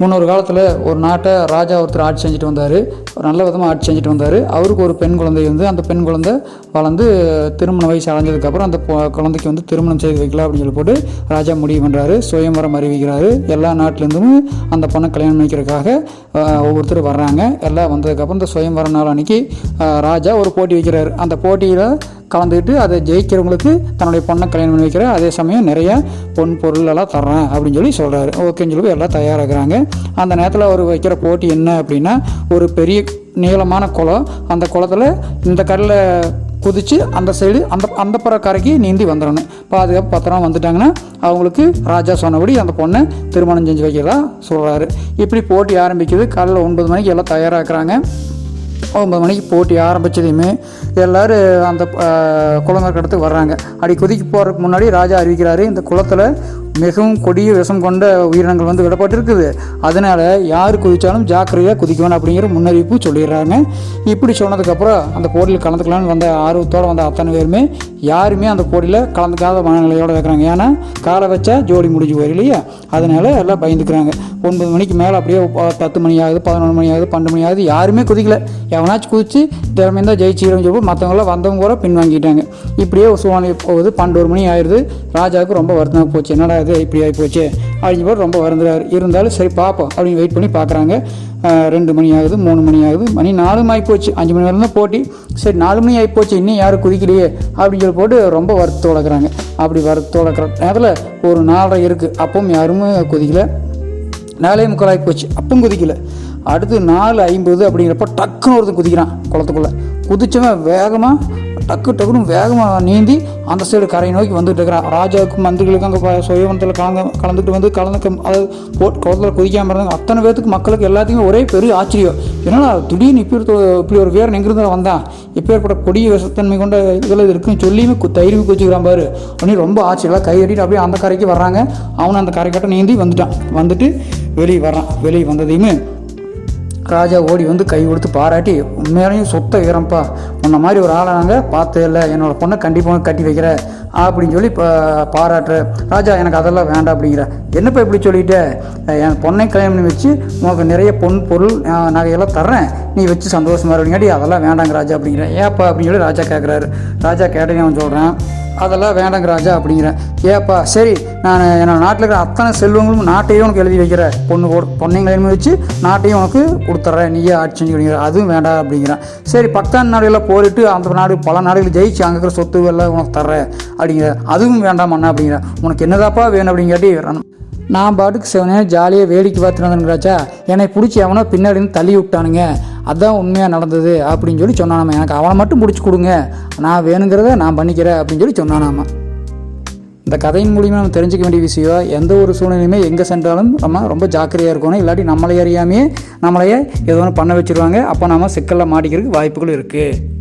முன்னொரு காலத்தில் ஒரு நாட்டை ராஜா ஒருத்தர் ஆட்சி செஞ்சுட்டு வந்தார். நல்ல விதமாக ஆட்சி செஞ்சுட்டு வந்தார். அவருக்கு ஒரு பெண் குழந்தை இருந்து அந்த பெண் குழந்தை வளர்ந்து திருமண வயசு அடைஞ்சதுக்கப்புறம் அந்த குழந்தைக்கு வந்து திருமணம் செய்து வைக்கலாம் அப்படின்னு சொல்லி போட்டு ராஜா முடிவு பண்ணுறாரு சுயம்பரம் அறிவிக்கிறாரு. எல்லா நாட்டிலேருந்தும் அந்த பொண்ணை கல்யாணம் பண்ணிக்கிறதுக்காக ஒவ்வொருத்தர் வர்றாங்க. எல்லாம் வந்ததுக்கப்புறம் இந்த சுயம்பர நாள் அன்னைக்கு ராஜா ஒரு போட்டி வைக்கிறாரு. அந்த போட்டியில் கலந்துக்கிட்டு அதை ஜெயிக்கிறவங்களுக்கு தன்னுடைய பொண்ணை கல்யாணம் பண்ணி வைக்கிற அதே சமயம் நிறைய பொன் பொருள் எல்லாம் தர்றேன் அப்படின்னு சொல்லி சொல்கிறாரு ஓகேன்னு சொல்லி எல்லாம் தயாராகிறாங்க. அந்த நேரத்தில் அவர் வைக்கிற போட்டி என்ன அப்படின்னா ஒரு பெரிய நீளமான குளம். அந்த குளத்துல இந்த கல்லில் குதித்து அந்த சைடு அந்த அந்த புற கரைக்கு நீந்தி வந்துடணும். பாதுகாப்பு பத்திரம் வந்துட்டாங்கன்னா அவங்களுக்கு ராஜா சொன்னபடி அந்த பொண்ணை திருமணம் செஞ்சு வைக்கிறதா சொல்கிறாரு இப்படி போட்டி ஆரம்பிக்குது. காலையில் ஒன்பது மணிக்கு எல்லாம் தயாராகிறாங்க ஒன்பது மணிக்கு போட்டி ஆரம்பித்ததையுமே எல்லோரும் அந்த குளங்கரை இடத்துக்கு வர்றாங்க. அப்படி குதிக்க போகிறதுக்கு முன்னாடி ராஜா அறிவிக்கிறாரு இந்த குளத்தில் மிகவும் கொடிய விஷம் கொண்ட உயிரினங்கள் வந்து விடப்பட்டிருக்குது. அதனால் யார் குதித்தாலும் ஜாக்கிரதையாக குதிக்கணும் அப்படிங்கிற முன்னறிவிப்பு சொல்லிடுறாங்க. இப்படி சொன்னதுக்கப்புறம் அந்த போட்டியில் கலந்துக்கலாம்னு வந்த ஆர்வத்தோடு வந்த அத்தனை பேருமே யாருமே அந்த போட்டியில் கலந்துக்காத மனநிலையோடு இருக்கிறாங்க. ஏன்னா காலை வச்சா ஜோடி முடிஞ்சு போயிரு இல்லையா? அதனால் எல்லாம் பயந்துக்கிறாங்க. ஒன்பது மணிக்கு மேலே அப்படியே பத்து மணி ஆகுது பதினொன்று மணி ஆகுது பன்னெண்டு மணி ஆகுது. யாருமே குதிக்கல. எவனாச்சும் குதித்து திறமை தான் ஜெயிச்சிக்கிறோம்னு சொல்லி மற்றவங்களாம் வந்தவங்க கூட பின்வாங்கிட்டாங்க. இப்படியே சூழ்நிலை போகுது. பன்னெண்டு மணி ஆயிடுது. ராஜாவுக்கு ரொம்ப வருத்தமாக போச்சு. என்னடா கூடாது இப்படி ஆகி போச்சு. அப்படின்னு போட்டு ரொம்ப வருந்துறாரு. இருந்தாலும் சரி பார்ப்போம் அப்படின்னு வெயிட் பண்ணி பார்க்குறாங்க. ரெண்டு மணி ஆகுது மூணு மணி ஆகுது. மணி நாலு மணி ஆகிப்போச்சு அஞ்சு மணி வரைக்கும் தான் போட்டி. சரி நாலு மணி ஆகிப்போச்சு இன்னும் யாரும் குதிக்கலையே அப்படின்னு சொல்லி போட்டு ரொம்ப வறுத்து வளர்க்குறாங்க அப்படி வறுத்து வளர்க்குற நேரத்தில் ஒரு நாலரை இருக்குது அப்பவும் யாருமே குதிக்கலை. நாலே முக்கால் ஆகிப்போச்சு அப்பவும் குதிக்கலை. அடுத்து நாலு ஐம்பது அப்படிங்கிறப்ப டக்குன்னு ஒருத்தன் குதிக்கிறான் குளத்துக்குள்ளே. குதிச்சவன் வேகமாக டக்கு டக்குன்னு வேகமாக நீந்தி அந்த சைடு கரையை நோக்கி வந்துட்டு இருக்கிறான். ராஜாவுக்கும் மந்திரிகளுக்கும் அங்கே சுயவனத்தில் கலந்து கலந்துட்டு வந்து கலந்து அதாவது போட் குளத்தில் குதிக்காமல் இருந்தாங்க. அத்தனை பேர்த்துக்கு மக்களுக்கு எல்லாத்தையுமே ஒரே பெரிய ஆச்சரியம். என்னடா திடீர்னு இப்படி ஒரு இப்படி ஒரு வீரன் எங்கிருந்து வந்தான். இப்போ ஏற்பட கொடிய விஷத்தன்மை கொண்ட இதில் இருக்குன்னு சொல்லியுமே கு- தைரியம் குதிச்சுக்கிறான் பாரு. அப்படின்னு ரொம்ப ஆச்சரியெல்லாம் கையடிட்டு அப்படியே அந்த கரைக்கு வர்றாங்க. அவனை அந்த கரைக்கட்ட நீந்தி வந்துட்டான். வந்துட்டு வெளியே வர்றான். வெளியே வந்ததையுமே ராஜா ஓடி வந்து கை கொடுத்து பாராட்டி உண்மையாலையும் சொத்த வீரம்ப்பா உன்ன மாதிரி ஒரு ஆளை நாங்கள் பார்த்தே இல்லை. என்னோட பொண்ணை கண்டிப்பாக கட்டி வைக்கிற அப்படின்னு சொல்லி பா பாராட்டுற ராஜா எனக்கு அதெல்லாம் வேண்டாம் அப்படிங்கிற. என்னப்பா இப்படி சொல்லிட்டு? என் பொண்ணை கல்யாணம் வச்சு உனக்கு நிறைய பொன் பொருள் நகையெல்லாம் தர்றேன். நீ வச்சு சந்தோஷமாக இருக்காடி அதெல்லாம் வேண்டாங்க ராஜா அப்படிங்கிற. ஏப்பா அப்படின்னு சொல்லி ராஜா கேட்குறாரு ராஜா கேட்டேன் அவன் சொல்கிறேன் அதெல்லாம் வேண்டாங்க ராஜா அப்படிங்கிறேன் ஏப்பா சரி நான் என்னோட நாட்டில் இருக்கிற அத்தனை செல்வங்களும் நாட்டையும் உனக்கு எழுதி வைக்கிறேன் பொண்ணு கொடு வச்சு நாட்டையும் உனக்கு கொடுத்துட்றேன் நீயே ஆட்சி அப்படிங்கிற அதுவும் வேண்டாம் அப்படிங்கிறேன். சரி பக்கத்தான நாடுகளில் போரிட்டு அந்த நாடு பல நாடுகள் ஜெயிச்சு அங்கே இருக்கிற சொத்து எல்லாம் உனக்கு தர்றேன் அப்படிங்கிற. அதுவும் வேண்டாம் அண்ணா அப்படிங்கிற. உனக்கு என்னதாப்பா வேணும் அப்படின்னு கேட்டி நான் பாட்டுக்கு செவனே ஜாலியாக வேடிக்கை பார்த்துட்டு வந்தேன்றாச்சா என்னை பிடிச்சி அவனோ பின்னாடி தள்ளி விட்டானுங்க. அதுதான் உண்மையாக நடந்தது அப்படின்னு சொல்லி சொன்னானாம. எனக்கு அவனை மட்டும் பிடிச்சி கொடுங்க. நான் வேணுங்கிறத நான் பண்ணிக்கிறேன் அப்படின்னு சொல்லி சொன்னானாமா. இந்த கதையின் மூலியமாக நம்ம தெரிஞ்சிக்க வேண்டிய விஷயம் எந்த ஒரு சூழ்நிலையுமே எங்கே சென்றாலும் நம்ம ரொம்ப ஜாக்கிரதையாக இருக்கணும். இல்லாட்டி நம்மளை அறியாமையே நம்மளையே ஏதோ ஒன்று பண்ண வச்சிருவாங்க. அப்போ நம்ம சிக்கலில் மாட்டிக்கிறதுக்கு வாய்ப்புகள் இருக்குது